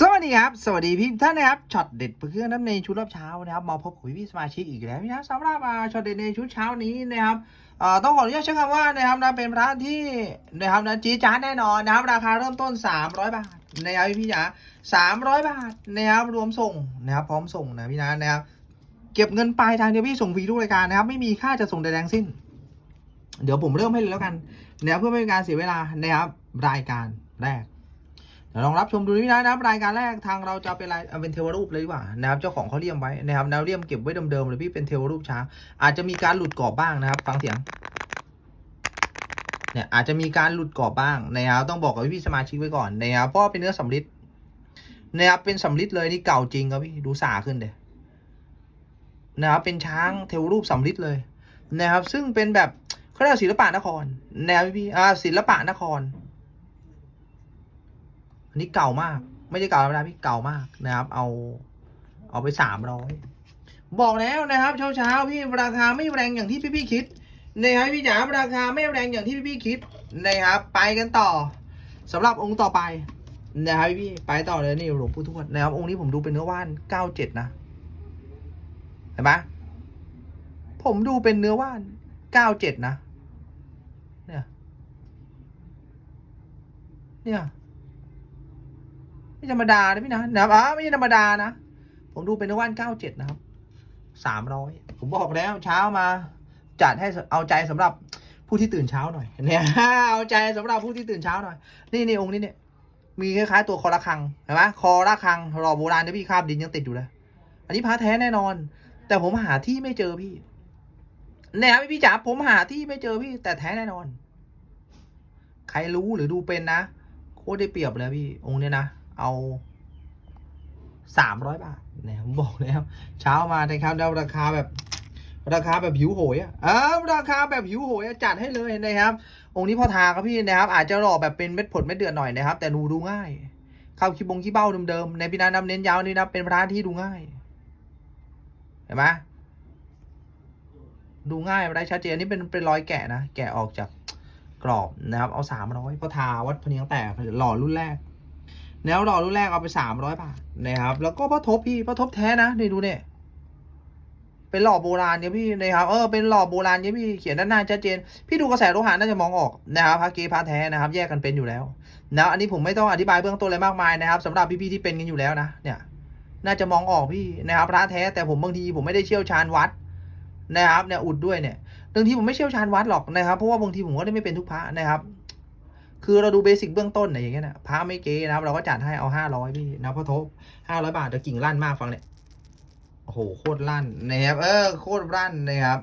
สวัสดีครับ สวัสดีพี่ท่านนะครับช็อตเด็ดเพื่อนน้ำในชุดรอบเช้านะครับมาพบกับพี่สมาชิกอีกแล้วนะสำหรับช็อตเด็ดในชุดเช้านี้นะครับต้องขออนุญาตใช้คำว่านะครับนะเป็นพระที่นะครับนะจีจ้าแน่นอนนะครับราคาเริ่มต้น 300 บาทนะครับพี่พี่จ๋า300 บาทนะครับรวมส่งนะครับพร้อมส่งนะพี่นะนะครับเก็บเงินปลายทางเดียวพี่ส่งฟรีทุกรายการนะครับไม่มีค่าจะส่งใดๆทั้งสิ้น เดี๋ยวผมเริ่มให้เลยแล้วกันนะครับเพื่อไม่เป็นการเสียเวลานะครับรายการแรก ลองรับชมดูนี่นะนะครับรายการแรกทางเราจะเป็นรายเอาเป็นเทวรูปเลยดีกว่านะครับเจ้าของเขาเลี่ยมไว้นะครับแนวเลี่ยมเก็บไว้เดิมๆเลยพี่เป็นเทวรูปช้างอาจจะมีการหลุดกรอบบ้างนะครับ ฟังเสียงเนี่ยอาจจะมีการหลุดกรอบบ้างนะครับต้องบอกกับพี่สมาชิกไว้ก่อนนะครับเพราะว่าเป็นเนื้อสำริดนะครับเป็นสำริดเลยนี่เก่าจริงครับพี่ดูสาขึ้นเดยนะครับเป็นช้างเทวรูปสำริดเลยนะครับ ซึ่งเป็นแบบเขาเรียกศิลปะนครแนวพี่อ่าศิลปะนคร อันนี้เก่ามาก ไม่ใช่เก่าธรรมดาพี่เก่ามากนะครับ เอา เอาไปสามร้อยบอกแล้วนะครับเช้าเช้าพี่ราคาไม่แรงอย่างที่พี่พี่คิดนะครับพี่จ๋าราคาไม่แรงอย่างที่พี่พี่คิดนะครับ ไปกันต่อสำหรับองค์ต่อไปนะครับพี่ไปต่อเลยนี่หลวงปู่ทวดนะครับองค์นี้ผมดูเป็นเนื้อว่านเก้าเจ็ดนะเห็นไหมผมดูเป็นเนื้อว่านเก้าเจ็ดนะ เนี่ย เนี่ย ไม่ธรรมดานะพี่นะนะครับอ่าไม่ใช่ธรรมดานะ ผมดูเป็นนวันเก้าเจ็ดนะครับสามร้อยผมบอกแล้วเช้ามา จัดให้เอาใจสำหรับผู้ที่ตื่นเช้าหน่อยเนี่ยเอาใจสำหรับผู้ที่ตื่นเช้าหน่อย นี่นี่องค์นี้เนี่ยมีคล้ายๆตัวคอระฆังเห็นไหมคอระฆังรอโบราณเนี่ยพี่คาบดินยังติดอยู่เลย อันนี้พระแท้แน่นอน แต่ผมหาที่ไม่เจอพี่เนี่ยพี่จ๋าผมหาที่ไม่เจอพี่ แต่แท้แน่นอน ใครรู้หรือดูเป็นนะโคตรได้เปรียบเลยพี่องค์เนี้ยนะ เอาสามร้อยบาทนี่ผมบอกแล้ว เช้ามานะครับแล้วราคาแบบราคาแบบหิวโหยอะเออราคาแบบหิวโหยจัดให้เลยนะครับ องค์นี้พอทาครับพี่นะครับ อาจจะหล่อแบบเป็นเม็ดผลเม็ดเดือนหน่อยนะครับ แต่ดูดูง่ายเข้าคีบงคีเบ้าเดิมๆในพินานำเน้นยาวนี่นะเป็นพระที่ดูง่าย เห็นไหมดูง่ายได้ชัดเจนนี่เป็นเป็นรอยแกะนะ แกะออกจากกรอบนะครับ เอาสามร้อยพอทาวัดพเนียงแตกหล่อรุ่นแรก แนวหลอรุ่นแรกเอาไปสามร้อยบาทนะครับ แล้วก็พ่อทบพี่พ่อทบแท้นะนี่ดูเนี่ยเป็นหล่อโบราณเนี่ยพี่นะครับเออเป็นหล่อโบราณเนี่ยพี่เขียนด้านหน้าชัดเจน พี่ดูกระแสโลหะน่าจะมองออกนะครับพระเกพระแท้นะครับ แยกกันเป็นอยู่แล้วนะอันนี้ผมไม่ต้องอธิบายเบื้องต้นอะไรมากมายนะครับสำหรับพี่ๆที่เป็นกันอยู่แล้วนะเนี่ย น่าจะมองออกพี่นะครับพระแท้แต่ผมบางทีผมไม่ได้เชี่ยวชาญวัดนะครับเนี่ยอุดด้วยเนี่ยบางทีผมไม่เชี่ยวชาญวัดหรอกนะครับเพราะว่าบางทีผมก็ได้ไม่เป็นทุกพระนะครับ คือเราดูเบสิกเบื้องต้นเนี่ยอย่างเงี้ยนะพระไม่เก๋นะครับ เราก็จัดให้เอาห้าร้อยพี่นะพ่อทบห้าร้อยบาทแต่กิ่งลั่นมากฟังเนี่ยโอ้โหโคตรลั่นนะครับเออโคตรลั่นนะครับ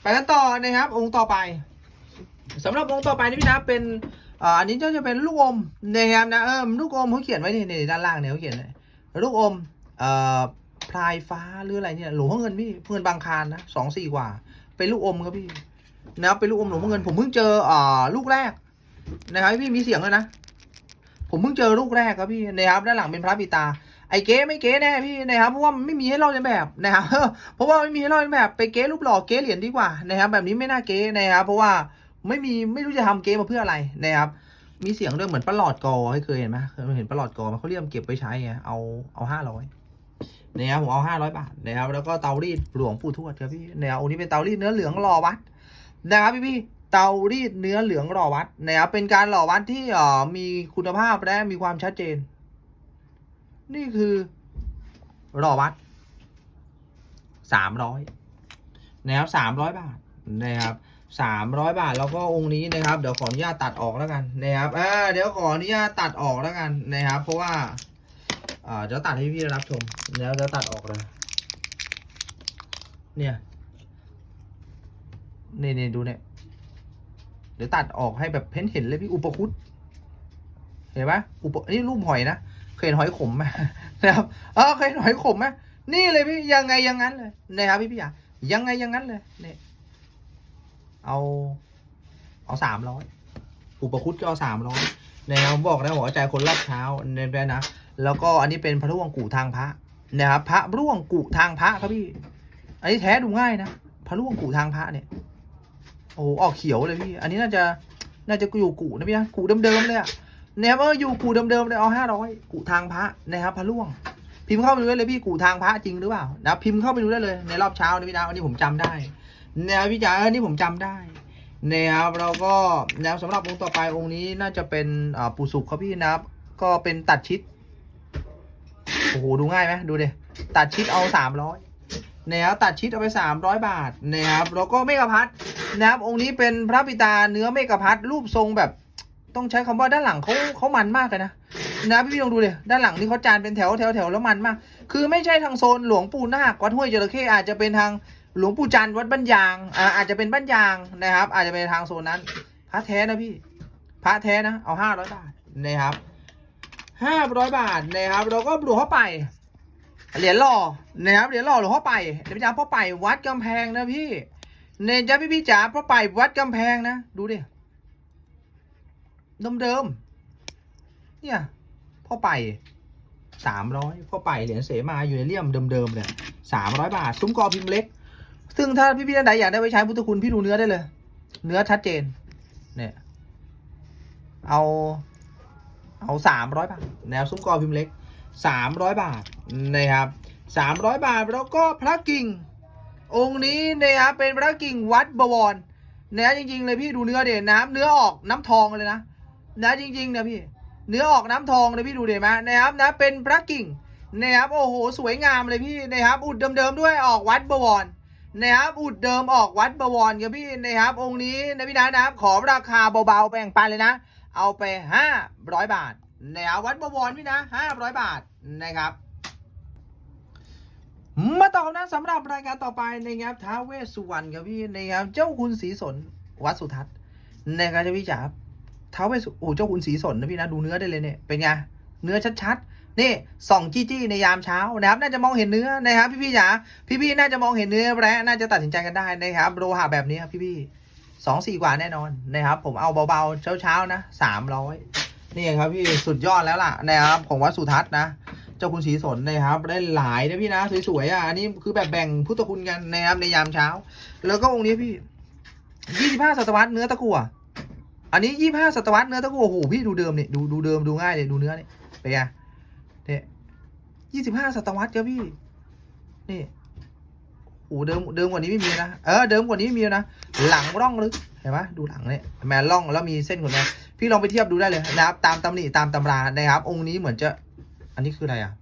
ไปกันต่อนะครับ องค์ต่อไปสำหรับองค์ต่อไปนี่พี่นะเป็นอ่าอันนี้ก็จะเป็นลูกอมนะครับนะเออลูกอมเขาเขียนไว้นี่ในด้านล่างเนี่ยเขาเขียนเลยลูกอมเอ่อพลายฟ้าหรืออะไรเนี่ยหลวงพ่อเงินพี่เงินบางคารนะสองสี่กว่า เป็นลูกอมครับพี่นะครับเป็นลูกอมหลวงพ่อเงินผมเพิ่งเจออ่าลูกแรก นะครับพี่มีเสียงเลยนะ ผมเพิ่งเจอลูกแรกครับพี่นะครับด้านหลังเป็นพระปิตา ไอ้เก๋ไม่เก๋แน่พี่นะครับเพราะว่าไม่มีให้ลอกเลียนแบบนะครับเพราะว่าไม่มีให้ลอกเลียนแบบไปเก๋รูปหล่อเก๋เหรียญดีกว่านะครับ แบบนี้ไม่น่าเก๋นะครับ เพราะว่าไม่มีไม่รู้จะทำเก๋มาเพื่ออะไรนะครับมีเสียงด้วยเหมือนประหลอดกอให้เคยเห็นไหมเคยเห็นประหลอดกอไหมเขาเรียกเก็บไปใช้ไงเอาเอาห้าร้อยนะครับผมเอาห้าร้อยบาทนะครับแล้วก็เตารีดหลวงปู่ทวดครับพี่นะครับองค์นี้เป็นเตารีดเนื้อเหลืองหล่อวัดนะครับพี่พี่ เตารีดเนื้อเหลืองหล่อวัดนะครับเป็นการหล่อวัดที่ออมีคุณภาพและมีความชัดเจน นี่คือรอวัดสามร้อยนะครับสามร้อยบาทนะครับสามร้อยบาทแล้วก็องค์นี้นะครับ เดี๋ยวขออนุญาตตัดออกแล้วกันนะครับอ่าเดี๋ยวขออนุญาตตัดออกแล้วกันนะครับ เพราะว่าอ่าเดี๋ยวตัดให้พี่รับชมแล้วเดี๋ยวตัดออกเลย เนี่ยนี่นี่ดูเนี่ย เดี๋ยวตัดออกให้แบบเพ้นเห็นเลยพี่อุปคุตเห็นปะอุปอันนี้รูปหอยนะเคยเห็นหอยขมไหมนะครับเออเคยเห็นหอยขมไหมนี่เลยพี่ยังไงยังงั้นเลยนะครับพี่พี่อยายังไงยังงั้นเลยเนี่ยเอาเอาสามร้อยอุปคุตก็เอาสามร้อยนะครับบอกนะหัวใจคนรอบเช้าเน้นไปนะแล้วก็อันนี้เป็นพระร่วงกู่ทางพระนะครับพระร่วงกู่ทางพระครับพี่อันนี้แท้ดูง่ายนะพระร่วงกู่ทางพระเนี่ย โอ้ออกเขียวเลยพี่ อันนี้น่าจะ น่าจะอยู่กู่นะพี่นะกู่เดิมๆเลยอะนะครับเอออยู่กูเดิมๆเลยเอาห้าร้อยกูทางพระนะครับพระล่วง พิมพ์เข้าไปดูได้เลยพี่กูทางพระจริงหรือเปล่านะพิมพ์เข้าไปดูได้เลยในรอบเช้านี่พี่ดาวอันนี้ผมจำได้นะครับพี่จ๋าอันนี้ผมจำได้นะครับเราก็นะครับสำหรับองค์ต่อไปองค์นี้น่าจะเป็นปู่สุขครับพี่นะครับ ก็เป็นตัดชิดโอ้โหดูง่ายไหมดูเดิตัดชิดเอาสามร้อย นะครับตัดชิดเอาไปสามร้อยบาทนะครับแล้วก็เมกะพัดนะครับองค์นี้เป็นพระปิตาเนื้อเมกะพัดรูปทรงแบบต้องใช้คำว่าด้านหลังเขาเขามันมากเลยนะนะพี่พี่ลองดูเลยด้านหลังนี่เขาจานเป็นแถวแถวแถวแล้วมันมาก คือไม่ใช่ทางโซนหลวงปู่นาควัดห้วยจระเข้อาจจะเป็นทางหลวงปู่จันทร์วัดบ้านยางอ่าอาจจะเป็นบ้านยางนะครับ อาจจะเป็นทางโซนนั้น พระแท้นะพี่ พระแท้นะเอาห้าร้อยบาทนะครับห้าร้อยบาทนะครับเราก็หลวงพ่อไป เหรียญหล่อนะครับเหรียญหล่อหลวงพ่อไปเดี๋ยวพี่จ๋าพ่อไปวัดกำแพงนะพี่เนี่ยจ้าพี่พี่จ๋าพ่อไปวัดกำแพงนะดูดิเดิมๆเนี่ยพ่อไปสามร้อยพ่อไปเหรียญเสมาอยู่ในเลี่ยมเดิมๆเนี่ยสามร้อยบาท ซุ้มกอพิมพ์เล็ก ซึ่งถ้าพี่พี่ท่านใดอยากได้ไปใช้พุทธคุณพี่ดูเนื้อได้เลย เนื้อชัดเจน เนี่ย เอา เอาสามร้อยบาทแนวซุ้มกอพิมพ์เล็ก สามร้อยบาทนะครับสามร้อยบาทแล้วก็พระกิ่ง องค์นี้นะครับเป็นพระกิ่งวัดบวรนะจริงๆเลยพี่ดูเนื้อเด่นน้ำเนื้อออกน้ำทองเลยนะนะจริงๆนะพี่เนื้อออกน้ำทองเลยพี่ดูเด่นไหมนะครับนะเป็นพระกิ่งนะครับโอ้โหสวยงามเลยพี่นะครับอุดเดิมๆด้วยออกวัดบวรนะครับอุดเดิมออกวัดบวรครับพี่นะครับองค์นี้นะพี่นะนะครับขอราคาเบาๆแบ่งปันเลยนะ เอาไปห้าร้อยบาท นะครับวัดบวรพี่นะห้าร้อยบาทนะครับ มาต่อนะสำหรับรายการต่อไปนะครับท้าเวสสุวรรณครับพี่นะครับเจ้าคุณศรีสนวัดสุทัศน์นะครับเจ้าพี่จ๋าท้าเวสโอ้เจ้าคุณศรีสนนะพี่นะดูเนื้อได้เลยเนี่ยเป็นไงเนื้อชัดๆ นี่ส่องจี้จี้ในยามเช้านะครับ น่าจะมองเห็นเนื้อนะครับ พี่พี่ๆจ๋าพี่พี่ๆน่าจะมองเห็นเนื้อและน่าจะตัดสินใจกันได้นะครับโลหะแบบนี้ครับพี่พี่ๆสองสี่กว่าแน่นอนนะครับ ผมเอาเบาๆเช้าๆนะสามร้อย นี่ครับพี่สุดยอดแล้วล่ะนะครับของวัดสุทัศน์นะเจ้าคุณศรีสนนะครับได้หลายนะพี่นะสวยๆอะอันนี้คือแบบแบ่งพุทธคุณกันนะครับในยามเช้า แล้วก็องค์นี้พี่ยี่สิบห้าศตวรรษเนื้อตะกั่วอันนี้ยี่ห้าศตวรรษเนื้อตะกั่วโอ้โหพี่ดูเดิมเนี่ยดูดูเดิมดูง่ายเลยดูเนื้อเนี่ยเป็นไงเนี่ยยี่สิบห้าศตวรรษครับพี่นี่โอ้โหเดิมเดิมกว่านี้ไม่มีนะเออเดิมกว่านี้ไม่มีนะหลังร่องลึกเห็นไหมดูหลังเนี่ยแมนร่องแล้วมีเส้นขนแดง พี่ลองไปเทียบดูได้เลยนะครับ ตามตำหนิตามตำรานะครับ องค์นี้เหมือนจะ อันนี้คืออะไรอะ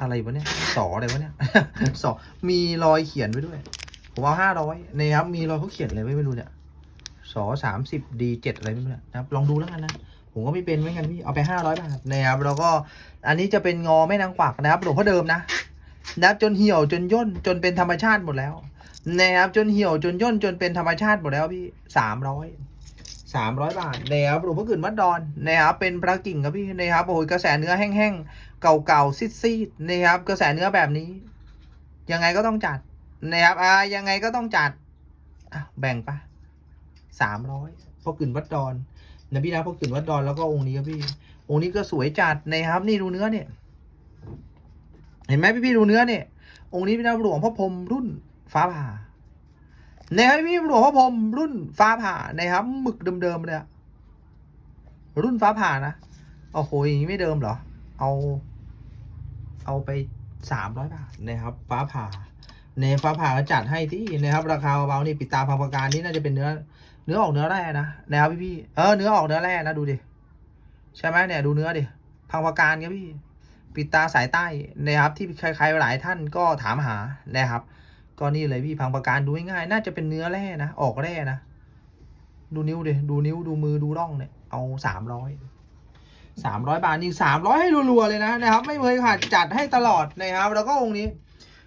อะไรวะเนี่ยสออะไรวะเนี่ยสอมีรอยเขียนไว้ด้วย ผมเอาห้าร้อยนะครับ มีรอยเขาเขียนอะไรไว้ไม่รู้เนี่ยสอสามสิบดีเจ็ดอะไรไม่รู้นะครับ ลองดูแล้วกันนะผมก็ไม่เป็นเหมือนกันพี่เอาไปห้าร้อยบาทนะครับแล้วก็อันนี้จะเป็นงอแม่นางกวักนะครับหลวงพ่อเดิมนะนะครับจนเหี่ยวจนย่นจนเป็นธรรมชาติหมดแล้วนะครับจนเหี่ยวจนย่นจนเป็นธรรมชาติหมดแล้วพี่สามร้อย สามร้อยบาทนะครับหลวงพ่อกืนวัดดอนนะครับเป็นพระกิ่งครับพี่นะครับโอ้ยกระแสเนื้อแห้งๆเก่าๆซีดๆนะครับกระแสเนื้อแบบนี้ ยังไงก็ต้องจัดนะครับอ่ายังไงก็ต้องจัดอะแบ่งปะสามร้อยพ่อกืนวัดดอนนะพี่นะพ่อกืนวัดดอนแล้วก็องค์นี้ครับพี่ องค์นี้ก็สวยจัดนะครับ นี่ดูเนื้อเนี่ย เห็นไหมพี่พี่ๆดูเนื้อเนี่ยองค์นี้เป็นะหลวงพ่อพรมรุ่นฟ้าผ่า นะครับพี่หลวงพ่อพรมรุ่นฟ้าผ่านะครับหมึกเดิมๆเลยอะรุ่นฟ้าผ่านะโอ้โหอย่างนี้ไม่เดิมเหรอ เอา เอาไปสามร้อยบาทนะครับ ฟ้าผ่าในฟ้าผ่าก็จัดให้ที่นะครับ ราคาเบาๆนี่ปิดตาพังประการนี่น่าจะเป็นเนื้อ เนื้อออกเนื้อแร่นะนะครับพี่พี่ๆเออเนื้อออกเนื้อแร่นะดูดิใช่ไหมเนี่ยดูเนื้อดิพังประการครับพี่ ปิดตาสายใต้นะครับที่ใครๆหลายท่านก็ถามหานะครับ ก็นี่เลยพี่พังประการดูง่ายๆน่าจะเป็นเนื้อแร่นะออกแร่นะดูนิ้วเดิดูนิ้วดูมือดูร่องเนี่ยเอาสามร้อยสามร้อยบาทนี่สามร้อยให้รัวๆเลยนะนะครับ ไม่เคยขาดจัดให้ตลอดนะครับ แล้วก็องค์นี้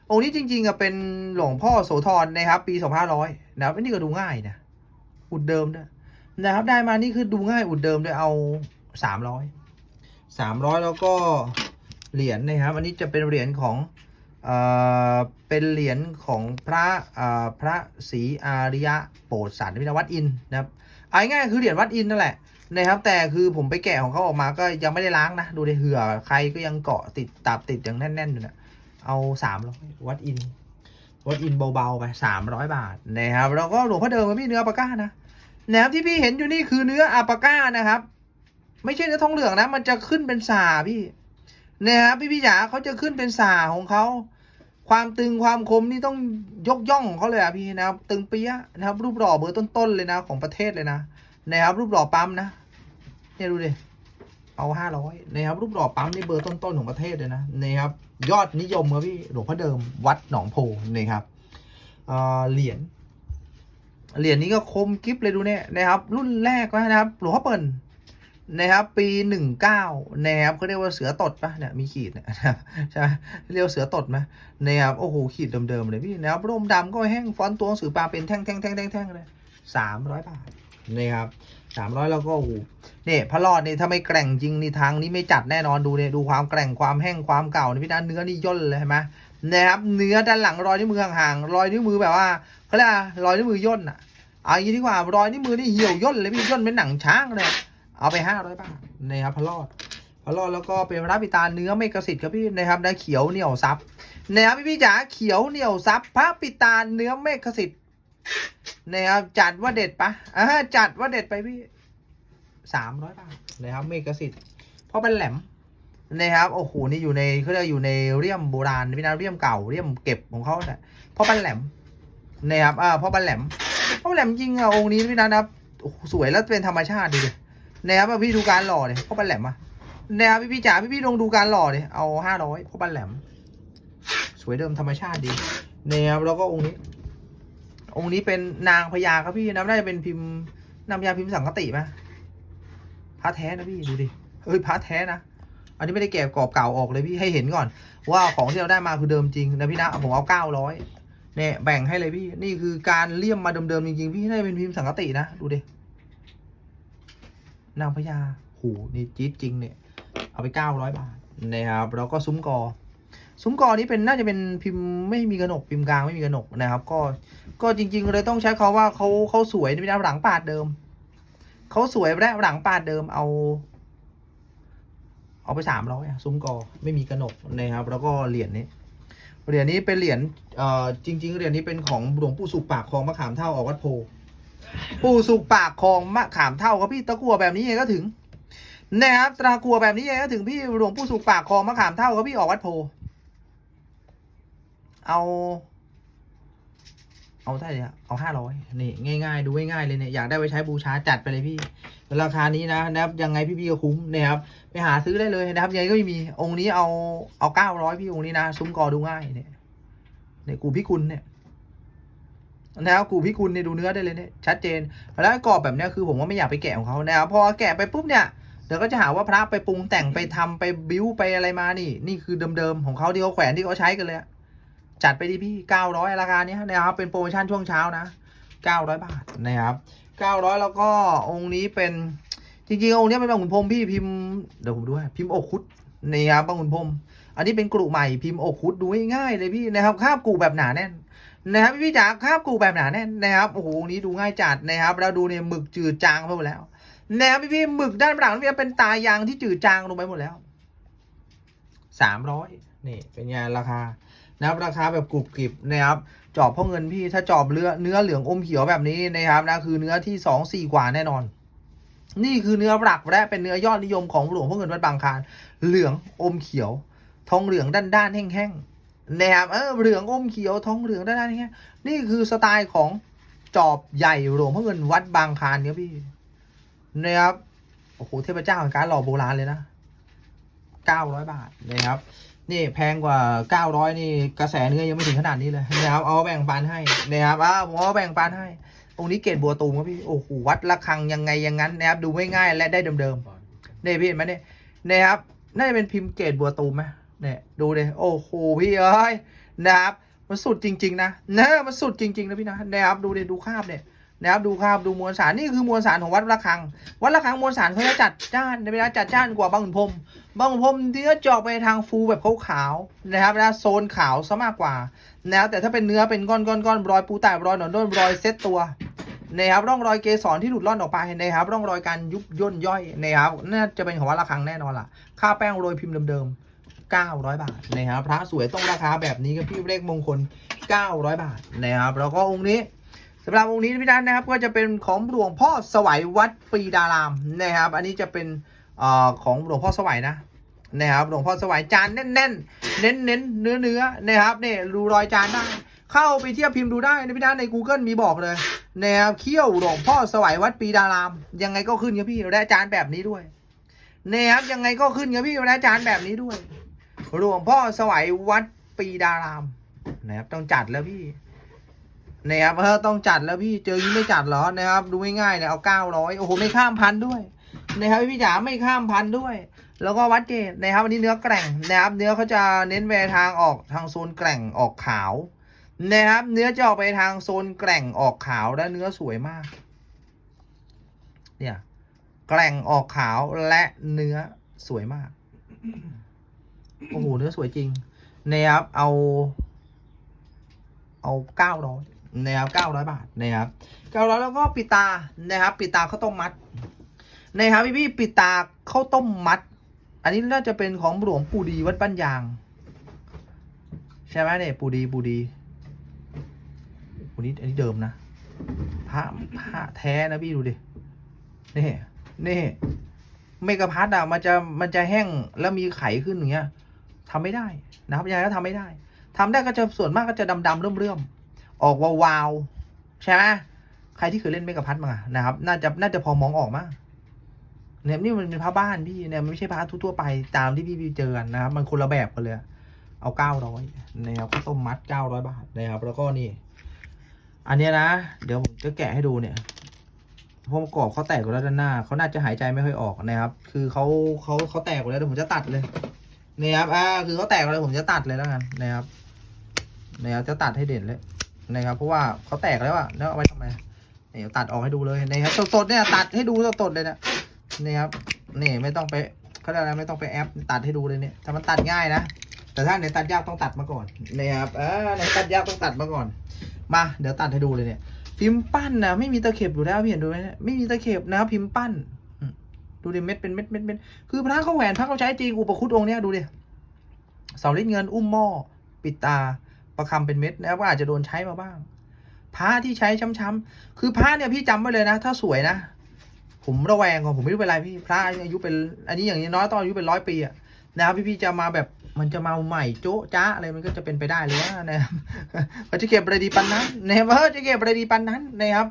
องค์นี้จริงๆอะเป็นหลวงพ่อโสธรนะครับ ปีสองพันร้อยนะครับนี่ก็ดูง่ายนะอุดเดิมด้วยนะครับ ได้มานี่คือดูง่ายอุดเดิมด้วยเอาสามร้อยสามร้อยแล้วก็เหรียญนะครับ อันนี้จะเป็นเหรียญของ เป็นเหรียญของพระเอ่อพระศรีอาริยะโปรดสันพิวัดอินนะครับเอาง่ายคือเหรียญวัดอินนั่นแหละนะครับแต่คือผมไปแกะของเขาออกมาก็ยังไม่ได้ล้างนะ ดูในเหือใครก็ยังเกาะติดตับติดอย่างแน่นๆอยู่นะเอาสามร้อยวัดอินวัดอินเบาๆไปสามร้อยบาทนะครับแล้วก็หลวงพ่อเดิมกับพี่เนื้ออปาก้านะนะครับที่พี่เห็นอยู่นี่คือเนื้ออปาก้านะครับ ไม่ใช่เนื้อทองเหลืองนะ มันจะขึ้นเป็นสาพี่ นี่ยครับพี่พี่จ๋าเขาจะขึ้นเป็นสาของเขาความตึงความคมนี่ต้องยกย่องของเขาเลยอะพี่นะครับตึงเปี้ยนะครับ รูปหล่อเบอร์ต้นๆเลยนะ ของประเทศเลยนะนะครับ รูปหล่อปั๊มนะเนี่ยดูดิเอาห้าร้อยนะครับ รูปหล่อปั๊มนี่เบอร์ต้นๆของประเทศเลยนะนะครับ ยอดนิยมครับพี่หลวงพ่อเดิมวัดหนองโพนะครับเอ่อเหรียญเหรียญนี้ก็คมกิฟเลยดูเนี่ยนะครับ รุ่นแรกนะครับหลวงพ่อเปิ่น นะครับปีหนึ่งเก้านะครับเขาเรียกว่าเสือตดปะเนี่ยมีขีดเนี่ยนะใช่ไหมเรียกว่าเสือตดไหมนะครับโอ้โหขีดเดิมๆเลยพี่นะครับร่มดำก็แห้งฟอนตัวหนังสือปลาเป็นแท่งแท่งแท่งแท่งแท่งเลยสามร้อยบาทนะครับสามร้อยแล้วก็โอ้โหเนี่ยพระรอดเนี่ยถ้าไม่แกร่งจริงนี่ทางนี้ไม่จัดแน่นอนดูเนี่ยดูความแกร่งความแห้งความเก่านี่พี่นะเนื้อนี่ย่นเลยเห็นไหมนะครับเนื้อด้านหลังรอยนิ้วมือห่างๆรอยนิ้วมือแบบว่าเขาเรียกอะรรอยนิ้วมือย่นอะเอาอย่างนี้ดีกว่ารอยนิ้วมือนี่เหี่ยวย่นเลยพี่ย่นเป็นหนังช้างเลย เอาไปห้าร้อยบาทนะครับพะรอดพะรอดแล้วก็เป็นพระปิตาเนื้อเมกสิทธิ์ครับพี่นะครับได้เขียวเหนียวซับนะครับพี่พี่จ๋าเขียวเหนียวซับพระปิตาเนื้อเมกสิทธิ์นะครับจัดว่าเด็ดปะอ่าจัดว่าเด็ดไปพี่สามร้อยบาทนะครับเมกสิทธิ์เพราะเป็นแหลมนะครับโอ้โหนี่อยู่ในเขาเรียกอยู่ในเรี่ยมโบราณพี่นะเรี่ยมเก่าเรี่ยมเก็บของเขาเนี่ยเพราะเป็นแหลมนะครับอ่าเพราะเป็นแหลมเพราะแหลมจริงอะองค์นี้พี่นะครับสวยแล้วเป็นธรรมชาติดีเลย นะครับอะพี่ดูการหล่อเลยพ่อปันแหลมอะนะครับพี่พี่จ๋าพี่พี่ลองดูการหล่อเลยเอาห้าร้อยพ่อปันแหลม สวยเดิมธรรมชาติดีนะครับแล้วก็องค์นี้ องค์นี้เป็นนางพญาครับพี่นะน่าจะเป็นพิมพ์นางพญาพิมพ์สังกติไหมพระแท้นะพี่ดูดิเฮ้ยพระแท้นะอันนี้ไม่ได้แกะกรอบเก่าออกเลยพี่ให้เห็นก่อน ว่าของที่เราได้มาคือเดิมจริงนะพี่นะผมเอาเก้าร้อยเนี่ยแบ่งให้เลยพี่นี่คือการเลี่ยมมาเดิมๆจริงๆพี่น่าจะเป็นพิมพ์สังกตินะดูดิ นางพญาหูนี่จี๊ดจริงเนี่ย เอาไปเก้าร้อยบาทนะครับแล้วก็ซุ้มกอ ซุ้มกอนี้เป็นน่าจะเป็นพิมพ์ไม่มีกระหนกพิมพ์กลางไม่มีกระหนกนะครับ ก็ก็จริง ๆ เลยต้องใช้คาว่าเขาเขาสวยในหลังปาดเดิมเขาสวยและหลังปาดเดิมเอา เอาไปสามร้อยซุ้มกอไม่มีกระหนกนะครับ แล้วก็เหรียญนี้เหรียญนี้เป็นเหรียญเอ่อจริง ๆเหรียญนี้เป็นของหลวงปู่สุขปากคลองมะขามเท่าออกวัดโพ ปู่สุกปากคลองมะขามเท่าครับพี่ตะกัวแบบนี้เองก็ถึงนะครับตะกัวแบบนี้เองก็ถึงพี่หลวงปู่สุกปากคลองมะขามเท่าครับพี่ออกวัดโพ เอา เอาได้เลยเอาห้าร้อยนี่ง่ายๆ ดูง่ายๆเลยเนี่ยอยากได้ไปใช้บูชาจัดไปเลยพี่ราคานี้นะนะครับยังไงพี่ๆก็คุ้มนะครับไปหาซื้อได้เลยนะครับยังไงก็ไม่มีองค์นี้เอาเอาเก้าร้อยพี่องค์นี้นะซุ้มกอดูง่ายเนี่ยเนี่ยกูพิคุณเนี่ย นะครับกูพี่คุณเนี่ยดูเนื้อได้เลยเนี่ยชัดเจนแล้วกรอบแบบเนี้ยคือผมว่าไม่อยากไปแกะของเขานะครับพอแกะไปปุ๊บเนี่ยเดี๋ยวก็จะหาว่าพระไปปรุงแต่งไปทำไปบิ้วไปอะไรมานี่ นี่คือเดิมๆของเขาที่เขาแขวนที่เขาใช้กันเลยจัดไปดิพี่เก้าร้อยราคาเนี้ยนะครับเป็นโปรโมชั่นช่วงเช้านะเก้าร้อยบาทนะครับเก้าร้อยแล้วก็องค์นี้เป็นจริงๆองค์นี้เป็นบางขุนพรมพี่พิมพ์เดี๋ยวผมดูให้พิมพ์อกคุดนี่ครับบางขุนพรมอันนี้เป็นกรุใหม่พิมพ์อกคุดดูง่ายเลยพี่นะครับคาบกูแบบหนาแน่น นะครับพี่จ๋าคาบกูแบบหนาแน่นนะครับโอ้โหนี้ดูง่ายจัดนะครับเราดูเนี่ยหมึกจืดจางไปหมดแล้วนะครับพี่พี่หมึกด้านหลังนี่เป็นตายางที่จืดจางลงไปหมดแล้วสามร้อยนี่เป็นไงราคานะครับราคาแบบกรุบกริบนะครับจอบพ่อเงินพี่ถ้าจอบเนื้อเนื้อเหลืองอมเขียวแบบนี้นะครับนะคือเนื้อที่สองสี่กว่าแน่นอน นี่คือเนื้อหลักและเป็นเนื้อยอดนิยมของหลวงพ่อเงินวัดบางคานเหลืองอมเขียว ทองเหลืองด้านๆแห้งๆ นะครับเออเหลืองอมเขียวทองเหลืองได้านๆแห้งนี่คือสไตล์ของจอบใหญ่หลวงพ่อเงินวัดบางคานครับพี่นะครับโอ้โหเทพเจ้าแห่งการหล่อโบราณเลยนะเก้าร้อยบาทนะครับนี่แพงกว่าเก้าร้อยนี่กระแสเนื้อยังไม่ถึงขนาดนี้เลยนะครับเอาแบ่งปันให้นะครับอ้าวผมเอาแบ่งปันให้องค์นี้เกตบัวตูมครับพี่โอ้โหวัดระฆังยังไงยังงั้นนะครับดูง่ายและได้เดิมๆเนี่ยพี่เห็นไหมเนี่ยนะครับน่าจะเป็นพิมพ์เกตบัวตูมไหม เนี่ยดูเลยโอ้โหพี่เอ้ยนะครับมันสุดจริง ๆ นะนะมันสุดจริง ๆ นะพี่นะนะครับดูเลยดูคาบเนี่ยนะครับดูคาบดูมวลสารนี่คือมวลสารของวัดระฆัง วัดระฆังมวลสารเขาจะจัดจ้านในเวลาจัดจ้านกว่าบางขุนพรมบางขุนพรมเนื้อเจาะไปทางฟูแบบขาวๆนะครับนะโซนขาวซะมากกว่านะครับแต่ถ้าเป็นเนื้อเป็นก้อนก้อนก้อนรอยปูแตกรอยหนอนด้นรอยเซตตัวนะครับร่องรอยเกสรที่หลุดล่อนออกไปนะครับร่องรอยการยุบย่นย่อยนะครับน่าจะเป็นของวัดระฆังแน่นอนล่ะค่าแป้งโรยพิมพ์เดิมๆ 900 บาทนะครับพระสวยต้องราคาแบบนี้กับพี่เลขมงคล 900 บาทนะครับแล้วก็องค์นี้สำหรับองค์นี้พี่นันนะครับก็จะเป็นของหลวงพ่อสวัยวัดปรีดารามนะครับ อันนี้จะเป็นอของหลวงพ่อสวัยนะนะครับหลวงพ่อสวัยจานแน่นๆ เน้นเน้นเนื้อเนื้อนะครับเนี่ยดูรอยจานได้ เข้าไปเทียบพิมพ์ดูได้นะพี่นะใน Google มีบอกเลยนะครับเขี้ยวหลวงพ่อสวัยวัดปีดาราม ยังไงก็ขึ้นครับพี่และจานแบบนี้ด้วยนะครับยังไงก็ขึ้นครับพี่และจานแบบนี้ด้วย หลวงพ่อสวัยวัดปีดารามนะครับต้องจัดแล้วพี่นะครับเออต้องจัดแล้วพี่เจอยิ่ไม่จัดเหรอนะครับ ดูง่ายๆเนี่ยเอาเก้าร้อยโอ้โหไม่ข้ามพันด้วยนะครับพี่จ๋าไม่ข้ามพันด้วย แล้วก็วัดเกตนะครับอันนี้เนื้อแกร่งนะครับเนื้อเขาจะเน้นไปทางออกทางโซนแกร่งออกขาวนะครับเนื้อจะออกไปทางโซนแกร่งออกขาวและเนื้อสวยมาก เนี่ยแกร่งออกขาวและเนื้อสวยมาก โอ้โห เนื้อสวยจริง นะครับ เอา เอาเก้าร้อยนะครับเก้าร้อยบาทนะครับเก้าร้อยแล้วก็ปิตา นะครับ ปิตาข้าวต้มมัด นะครับพี่พี่ปิตาข้าวต้มมัด อันนี้น่าจะเป็นของหลวงปู่ดีวัดบ้านยาง ใช่ไหมเนี่ยปู่ดีปู่ดีวันนี้อันนี้เดิมนะพระพระแท้นะพี่ดูดิ นี่ นี่ เมกะพัดอะมันจะมันจะแห้งแล้วมีไขขึ้นอย่างเงี้ย ทำไม่ได้นะครับยังไงก็ทำไม่ได้ทำได้ก็จะส่วนมากก็จะดำๆเรื่อมๆออกวาวๆใช่ไหมใครที่เคยเล่นเมกะพัดมานะครับ น่าจะน่าจะพอมองออกมั้งเนี่ยนี่มันเป็นผ้าบ้านพี่เนี่ยมันไม่ใช่ผ้าทั่วไปตามที่พี่พี่เจอกันนะครับ มันคนละแบบกันเลย เอาเก้าร้อยนะครับข้าวต้มมัดเก้าร้อยบาทนะครับ แล้วก็นี่ อันนี้นะ เดี๋ยวผมจะแกะให้ดูเนี่ยพราะประกอบเขาแตกอยู่แล้วด้านหน้าเขาน่าจะหายใจไม่ค่อยออกนะครับ คือเขาเขาเขาแตกแล้วเดี๋ยวผมจะตัดเลย นะครับ อ่า คือเขาแตกหมดแล้วผมจะตัดเลยแล้วกันนะครับนะครับจะตัดให้เด่นเลยนะครับ เพราะว่าเขาแตกแล้วอะแล้วเอาไว้ทำไมเนี่ยตัดออกให้ดูเลยนะครับสดๆเนี่ยตัดให้ดูสดๆเลยนะนี่ครับนี่ไม่ต้องไปเขาเรียกอะไรไม่ต้องไปแอปตัดให้ดูเลยเนี่ยถ้ามันตัดง่ายนะแต่ถ้าไหนตัดยากต้องตัดมาก่อนนี่ครับเออไหนตัดยากต้องตัดมาก่อน มาเดี๋ยวตัดให้ดูเลยเนี่ยพิมพ์ปั้นนะไม่มีตะเข็บอยู่แล้วพี่เห็นดูไหมเนี่ยไม่มีตะเข็บนะครับพิมพ์ปั้น ดูดิเม็ดเป็นเม็ดเม็ดเม็ดคือพระเขาแหวนพระเขาใช้จริงอุปคุตองค์เนี้ยดูดิเสาลิดเงินอุ้มหม้อปิดตาประคำเป็นเม็ดนะครับก็อาจจะโดนใช้มาบ้างพระที่ใช้ช้ำๆคือพระเนี่ยพี่จำไว้เลยนะ ถ้าสวยนะ ผมระแวงของผมไม่รู้เป็นไรพี่พระอายุเป็น อันนี้อย่างนี้น้อยตองอายุเป็นร้อยปีอะนะครับพี่ๆจะมาแบบมันจะมาใหม่โจ๊ะจ้าอะไรมันก็จะเป็นไปได้เลยว่านะครับเขาจะเก็บอะไรดีปันนั้นนะครับเออจะเก็บอะไรดีปันนั้นนะครับ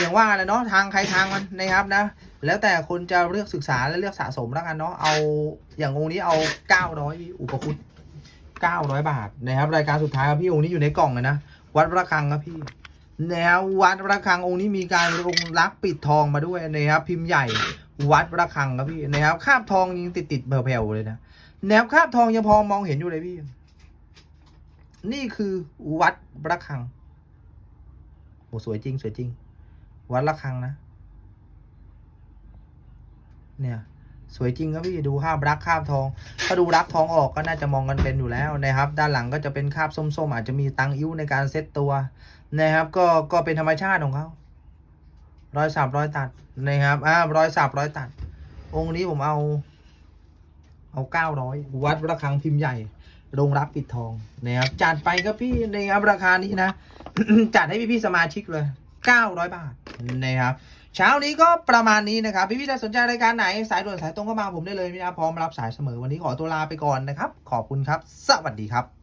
อย่างว่าแหละเนาะทางใครทางมันนะครับนะ แล้วแต่คนจะเลือกศึกษาและเลือกสะสมแล้วกันเนาะเอาอย่างองค์นี้เอาเก้าร้อยอุปคุตเก้าร้อยบาทนะครับรายการสุดท้ายครับพี่องค์นี้อยู่ในกล่องเลยนะวัดระฆังครับพี่แนววัดระฆังองค์นี้มีการลงรักปิดทองมาด้วยนะครับพิมพ์ใหญ่วัดระฆังครับพี่นะครับคาบทองยังติดติดแผ่วๆเลยนะแนวคาบทองยังพอมองเห็นอยู่เลยพี่ นี่คือวัดระฆังโอ้สวยจริงสวยจริง วัดระฆังนะ เนี่ย สวยจริงครับพี่ดูคาบรักคาบทอง ถ้าดูรักทองออกก็น่าจะมองกันเป็นอยู่แล้วนะครับ ด้านหลังก็จะเป็นคาบส้มๆ อาจจะมีตังอิ้วในการเซตตัวนะครับ ก็ก็เป็นธรรมชาติของเขารอยสับรอยตัดนะครับอ่ารอยสับรอยตัด องค์นี้ผมเอา เอาเก้าร้อยวัดระฆังพิมพ์ใหญ่โรงรักปิดทองนะครับจัดไปครับพี่นะครับราคานี้นะ จัดให้พี่ๆสมาชิกเลยเก้าร้อยบาทนะครับ เช้านี้ก็ประมาณนี้นะครับ พี่ๆถ้าสนใจรายการไหน สายด่วนสายตรงก็มาผมได้เลยพี่นะพร้อมรับสายเสมอวันนี้ขอตัวลาไปก่อนนะครับ ขอบคุณครับ สวัสดีครับ